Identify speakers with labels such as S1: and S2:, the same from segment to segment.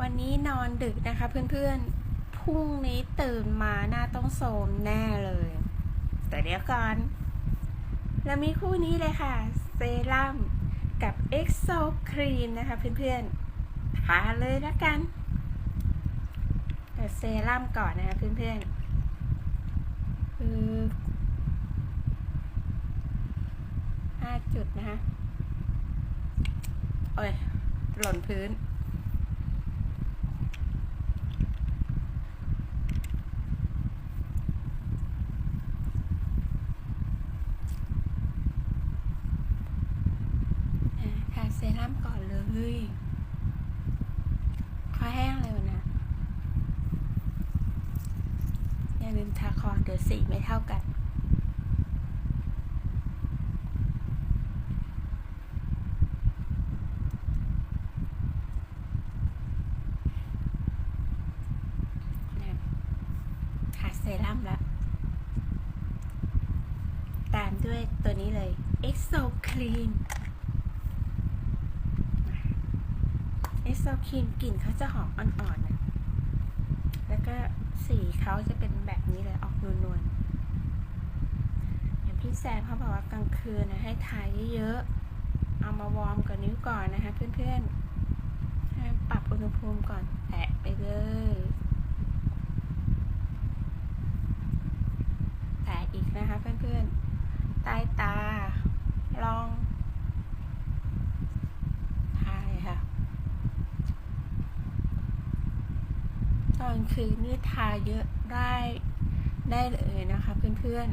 S1: วันนี้นอนดึกนะคะเพื่อนๆ พรุ่งนี้ตื่นมาหน้าต้องโสมแน่เลย แต่เดี๋ยวก่อนแล้วมีคู่นี้เลยค่ะ เซรั่มกับเอ็กโซครีมนะคะเพื่อนๆทาเลยละกันแต่เซรั่มก่อนนะคะเพื่อนๆคือห้าจุดนะคะ โอ้ย หล่นพื้น อะทา เซรั่มก่อนเลยคอแห้งเลยนะ อย่าลืมทาคอเดี๋ยวสีไม่เท่ากันนะทาเซรั่มแล้วตามด้วยตัวนี้เลย EXO Clean EXO Clean กลิ่นเขาจะหอมอ่อนๆนะแล้วก็สีเขาจะเป็นแบบนี้เลยออกนวลๆ อย่างพี่แซมเขาบอกว่ากลางคืนนะให้ทาเยอะๆ เอามาวอร์มกับนิ้วก่อนนะคะเพื่อนๆให้ปรับอุณหภูมิก่อนแตะไปเลยแตะอีกนะคะเพื่อนๆ ใต้ตา ลองทายค่ะ ตอนคืนนี่ทาเยอะได้ได้เลยนะคะเพื่อน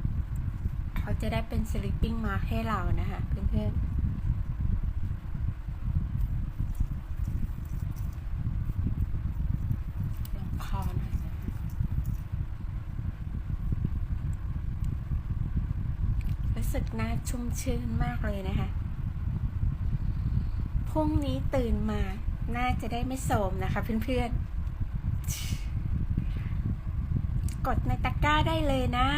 S1: ๆ เขาจะได้เป็น sleeping mask ให้เรานะคะเพื่อนๆลองคอนะคะรู้สึกน้าชุ่มชื่นมากเลยนะคะ พรุ่งนี้ตื่นมา น่าจะได้ไม่โสมนะคะเพื่อนๆ กดในตะกร้าได้เลยนะ